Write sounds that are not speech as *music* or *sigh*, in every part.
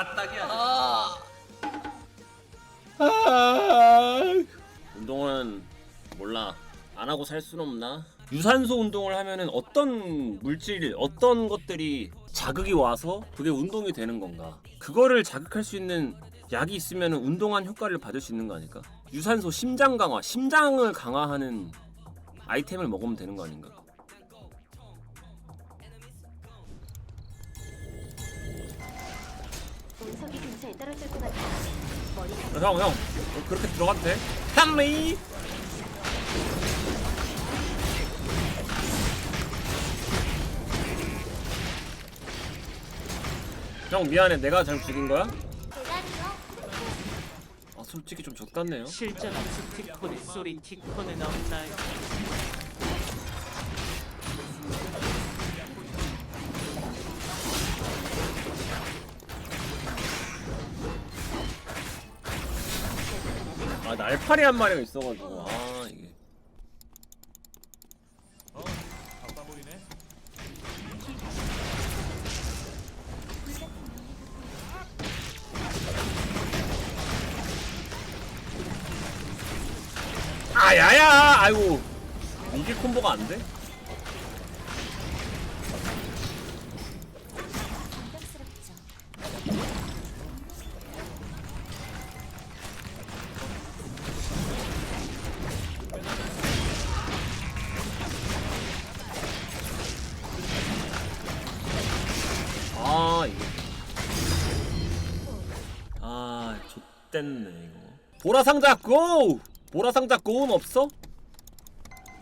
아 딱이야. 운동은 몰라 안 하고 살 수는 없나? 유산소 운동을 하면은 어떤 물질, 어떤 것들이 자극이 와서 그게 운동이 되는 건가? 그거를 자극할 수 있는 약이 있으면 운동한 효과를 받을 수 있는 거 아닐까? 유산소 심장 강화, 심장을 강화하는 아이템을 먹으면 되는 거 아닌가? 형, 형, 어, 그렇게 들어가도 돼? 한리! 형 미안해 내가 잘 죽인 거야? 아 솔직히 좀 족같네요 실전 스티콘의 소리 티콘은 없나요? 아 날파리 한 마리가 있어가지고. 아 이게. 아야야! 아이고. 이게 콤보가 안 돼? 아 이게 아 좆됐네 이거 보라 상자 고! 보라 상자 고는 없어?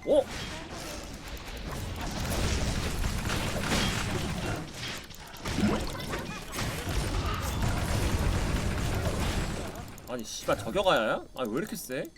어? 아니 씨발 저격아야? 아니 왜 이렇게 세?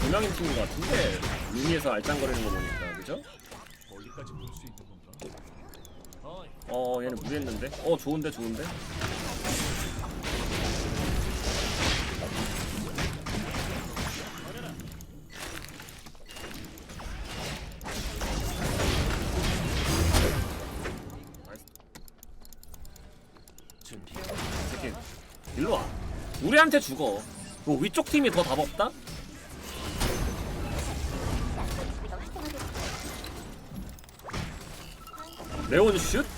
두 명인 팀인 것 같은데 루미에서 알짱거리는 거 보니까 그죠? 거기까지 볼 수 있는 건가? 어 얘네 무리했는데? 어 좋은데 좋은데? 새끼 일로 와 우리한테 죽어 뭐 위쪽 팀이 더 답 없다? 레온 슛? 슛!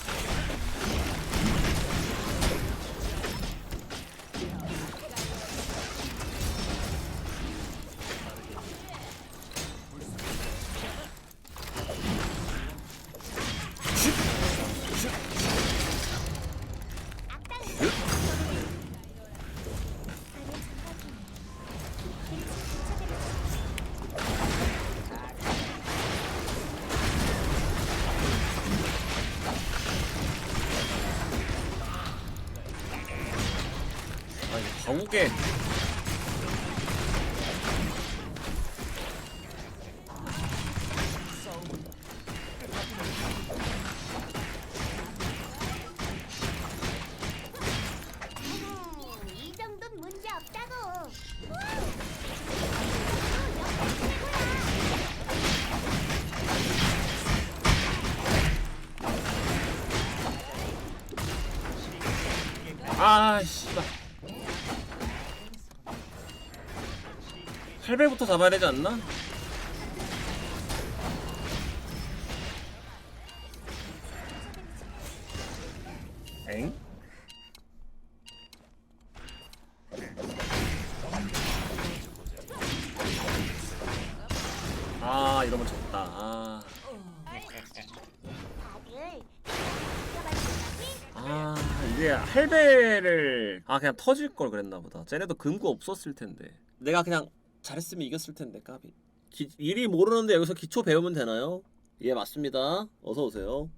음, 이 정도는 문제 없다고. 아씨 발 8배부터 잡아야 되지 않나? 엥? 아 이러면 졌다 아, 아 이게 할배를 아 그냥 터질 걸 그랬나 보다 쟤네도 금고 없었을 텐데 내가 그냥 잘했으면 이겼을 텐데 까비. 기, 일이 모르는데 여기서 기초 배우면 되나요? 예 맞습니다. 어서 오세요.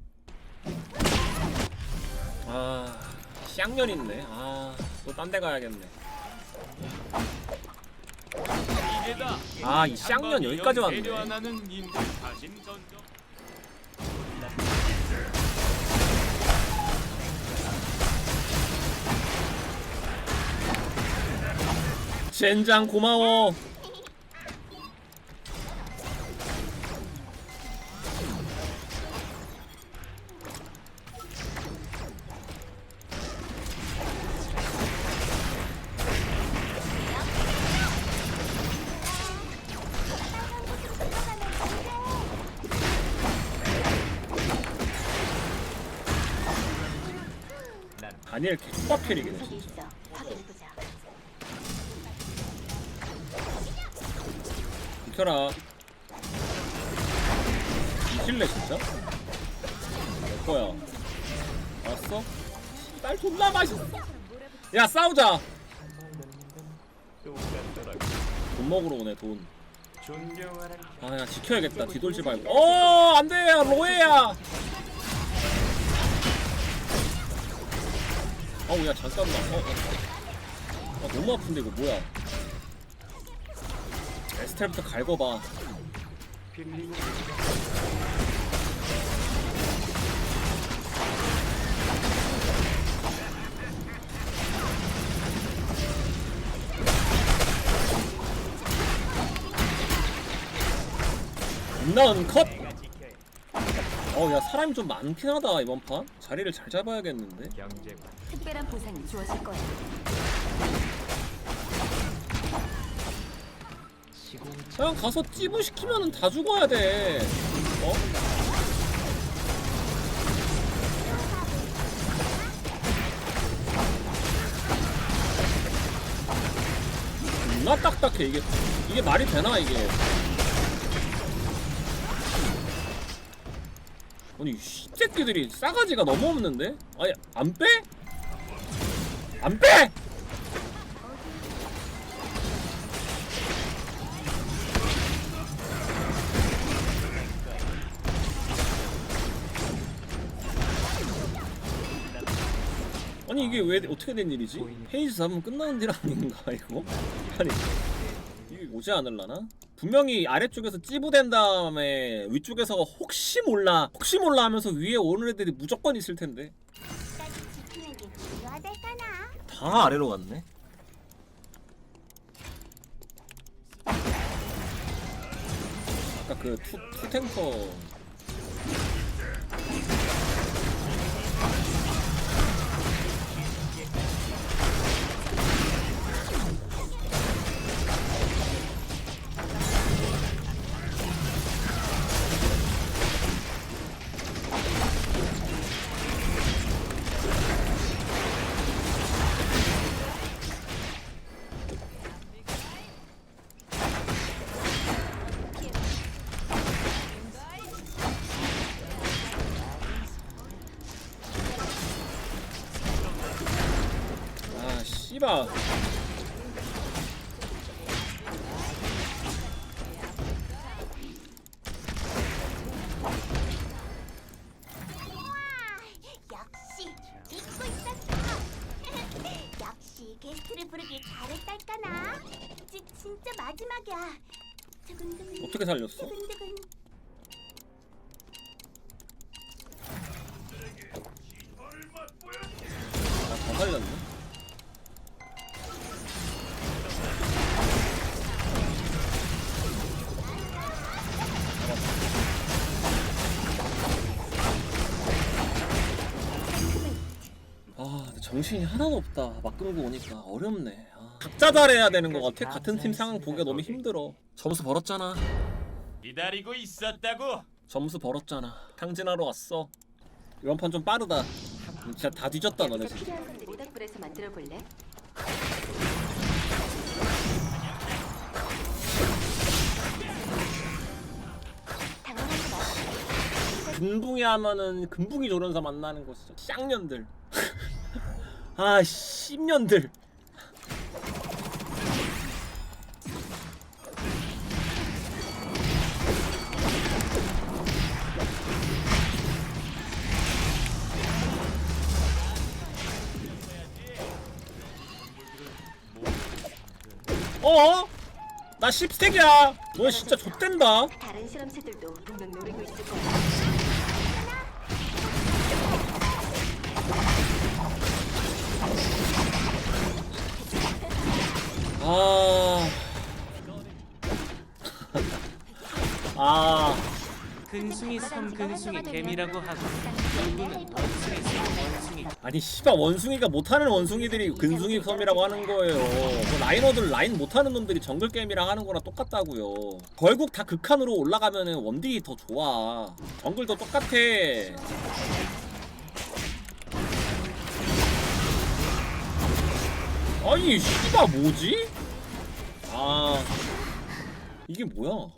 아 쌍년 있네. 아또 딴 데 가야겠네. 아 이 쌍년 여기까지 왔네. 젠장 고마워. 다니엘 캐릭이네 저기 진짜. 비켜라. 이길래 진짜? 내 거야. 알았어? 딸 존나 맛있어. 야 싸우자. 돈 먹으러 오네 돈. 아야 지켜야겠다 뒤돌지 말고. 어 안돼 로에야. 어우 야 잠깐만. 어, 어. 아 너무 아픈데 이거 뭐야? 에스텔부터 갈궈봐. 빌리고 넌 컷! 어, 야, 사람이 좀 많긴 하다, 이번 판. 자리를 잘 잡아야겠는데. 특별한 보상이 주어질 거야. 그냥 가서 찌부시키면은 다 죽어야 돼. 어? 존나 딱딱해, 이게. 이게 말이 되나, 이게. 아니, 이 새끼들이 싸가지가 너무 없는데? 아니, 안 빼? 안 빼! 아니 이게 왜 어떻게 된 일이지? 페이지 잡으면 끝나는 일 아닌가 *laughs* 이거? 아니 이게 오지 않을라나? 분명히 아래쪽에서 찌부된 다음에 위쪽에서 혹시 몰라 혹시 몰라 하면서 위에 오는 애들이 무조건 있을 텐데 다 아래로 갔네. 아까 그 투, 투 탱커 씨발 역시 잊고 있었어. *laughs* 역시 게스트를 부르길 잘했달까나. 진짜 마지막이야. 두근두근. 어떻게 살렸어? 두근두근. 정신이 하나도 없다. 막 끌고 오니까 어렵네. 아, 각자 잘해야 되는 것 같아. 같은 팀 상황 보기가 너무 힘들어. 점수 벌었잖아. 기다리고 있었다고. 점수 벌었잖아. 탕진하러 왔어. 이번 판 좀 빠르다. 진짜 다 뒤졌다 너네 진짜 필요한 것들 모닥불에서 만들어 볼래? 당황하지 마. 금붕이 하면은 금붕이 조련사 만나는 거 진짜 쌍년들 *laughs* 아, 십년들. 어? 나 10스택이야. 너 진짜 좆된다. 다른 실험체들도 분명 노리고 있을 거야. 아... *laughs* 아... 근숭이 섬 근숭이 개미라고 하고 누구는 원숭이 섬 원숭이 아니 씨발 원숭이가 못하는 원숭이들이 근숭이 섬이라고 하는 거예요. 그 라이너들 라인 못하는 놈들이 정글 게임이랑 하는 거랑 똑같다고요. 결국 다 극한으로 올라가면은 원딜이 더 좋아. 정글도 똑같아 아니 씨발 뭐지? 아. 이게 뭐야?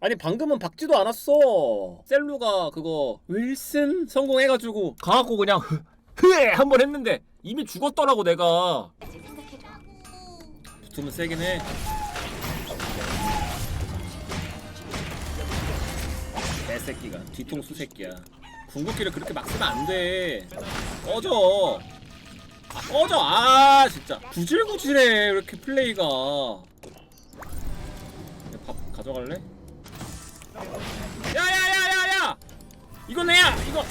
아니 방금은 박지도 않았어. 셀루가 그거 윌슨 성공해가지고 가갖고 그냥 흐에 한번 했는데 이미 죽었더라고 내가. 붙으면 세긴 해. 개새끼가 뒤통수 새끼야. 궁극기를 그렇게 막 쓰면 안 돼. 꺼져. 아 꺼져 아 진짜 구질구질해 왜 이렇게 플레이가 밥 가져갈래? 야야야야야 이건 내야 이거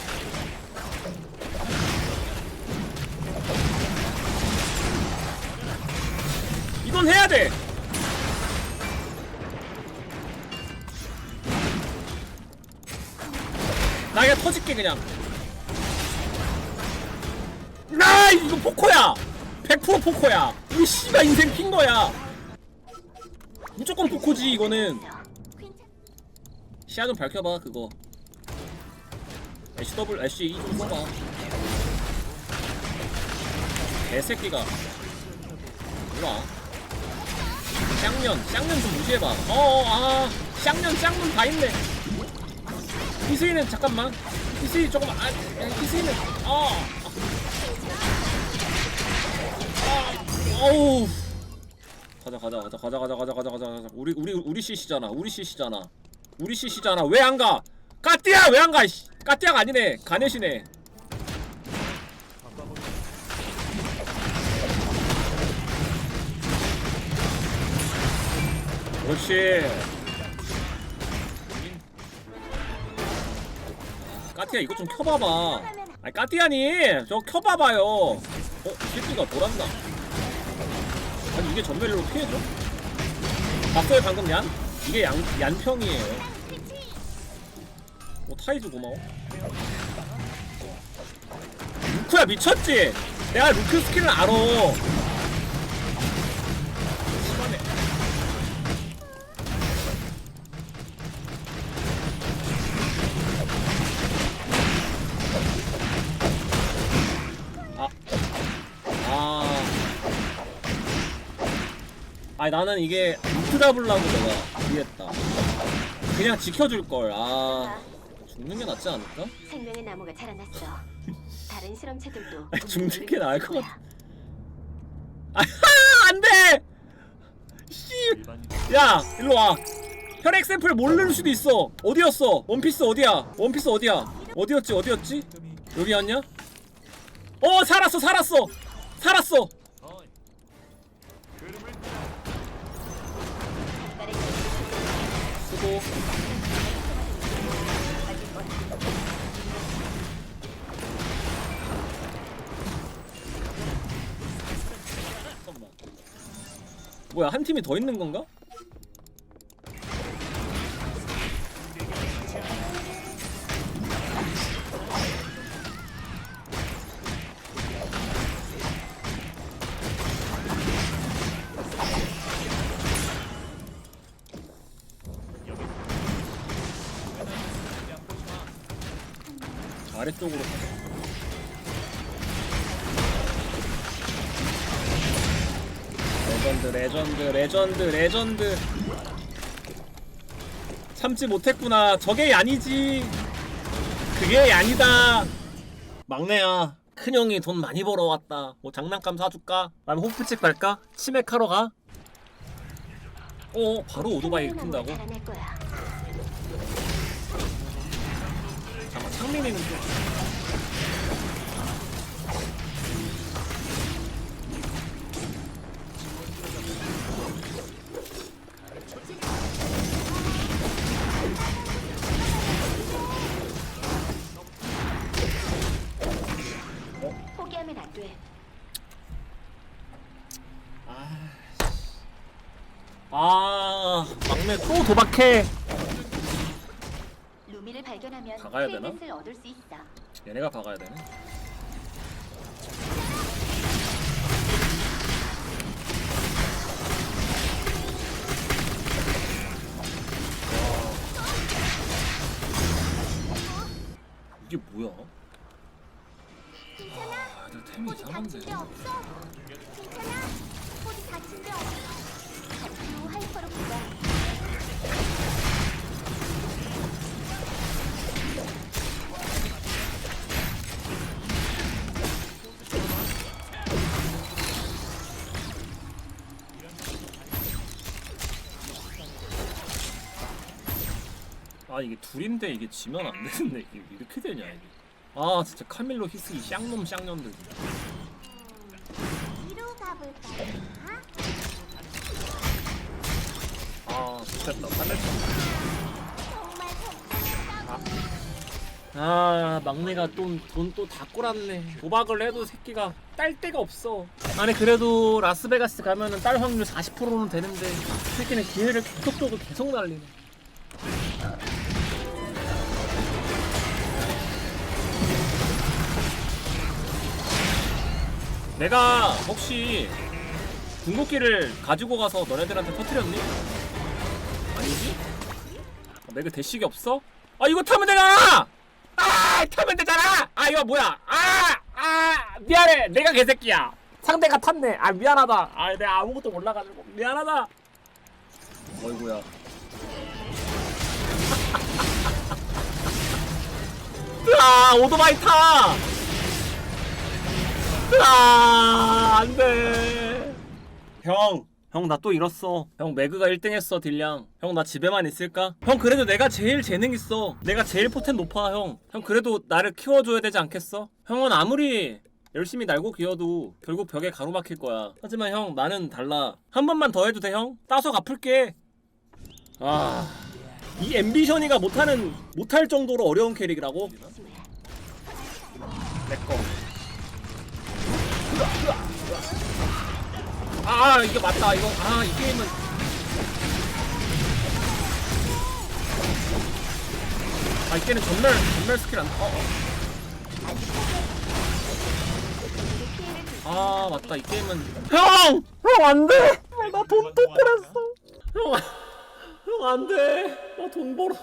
이건 해야 돼. 나 그냥 터질게 그냥. 나 이거 포코야. 100% 포코야. 이 씨가 인생 핀 거야. 무조건 포코지 이거는. 시야 좀 밝혀봐 그거. SW SC 이좀 써봐. 개새끼가. 일로 와. 쌍년, 쌍년 좀 무시해봐. 어어, 아, 쌍년, 쌍년 다 있네. 이수이는 잠깐만. 이수이 조금, 아, 이수이는, 어. 아, 어우. 가자, 가자, 가자, 가자, 가자, 가자, 가자, 가자, 가자. 우리, 우리, 우리 CC잖아. 우리 CC잖아. 우리 CC잖아. 왜 안 가? 까띠야, 왜 안 가? 씨. 까띠야가 아니네. 가넷이네. 그렇지. 까띠야 이거 좀 켜봐봐. 아니 까띠야니 저 켜봐봐요. 어? 이 새끼가 돌았나? 이게 전멸로 피해줘? 봤어요 방금 얀? 이게 양, 얀평이에요. 어 타이즈 고마워. 루크야 미쳤지? 내가 루크 스킬을 알아. 아니 나는 이게 루트 잡으려고 내가 이랬다. 그냥 지켜줄 걸. 아. 죽는 게 낫지 않을까? 생명의 나무가 자라났어. 다른 실험체들도 아니, 분명 죽는 게 나을 것 거야. 아하 안돼. 씨. 야 일로 와. 혈액 샘플 모르는 수도 있어. 어디였어? 원피스 어디야? 원피스 어디야? 어디였지? 어디였지? 여기였냐? 어 살았어 살았어 살았어. 뭐야 한 팀이 더 있는 건가? 아래쪽으로 가자. 레전드 레전드 레전드 레전드 참지 못했구나 저게 아니지 그게 아니다 막내야 큰형이 돈 많이 벌어왔다 뭐 장난감 사줄까? 아니면 호프집 갈까? 치맥하러 가? 어 바로 오토바이 끈다고? 있는데. 포기하면 안 돼. 아, 아 막내 또 도박해. 되나? 크레딧을 얻을 수 있어. 얘네가 박아야 되네 이게 뭐야? 아, 애들 템이 이상한데 없어. 아 이게 둘인데 이게 지면 안 되는데 이게 이렇게 되냐 이게. 아 진짜 카밀로 히스기 쌍놈 쌍년들. 뒤로 가볼까요? 아 좋겠다. 정말 걱정이다. 아 막내가 돈또 다 꼬랐네. 도박을 해도 새끼가 딸 데가 없어. 아니 그래도 라스베가스 가면은 딸 확률 40%는 되는데 새끼는 기회를 계속 줘도 계속 날리네 내가 혹시 궁극기를 가지고 가서 너네들한테 터뜨렸니? 아니지? 아, 매그 대식이 없어? 아 이거 타면 되잖아! 아 타면 되잖아! 아 이거 뭐야? 아! 아! 미안해 내가 개새끼야 상대가 탔네 아 미안하다 아 내가 아무것도 몰라가지고 미안하다 어이구야 *laughs* 아 오토바이 타! 아 안 돼 형, 형 나 또 잃었어. 형 매그가 1등 했어 딜량. 형 나 집에만 있을까? 형 그래도 내가 제일 재능 있어. 내가 제일 포텐 높아 형. 형 그래도 나를 키워줘야 되지 않겠어? 형은 아무리 열심히 날고 기어도 결국 벽에 가로막힐 거야. 하지만 형 나는 달라. 한 번만 더 해도 돼 형? 따서 갚을게. 아. 이 앰비션이가 못하는 못할 정도로 어려운 캐릭이라고? 내꺼. 아 이게 맞다. 이거 아 이 게임은. 아 이 게임은 전멸 전멸 스킬 안 어, 어. 아 맞다. 이 게임은. 형! 형 안돼! 나돈또 벌었어. 형, 형 안돼. 나 돈 벌어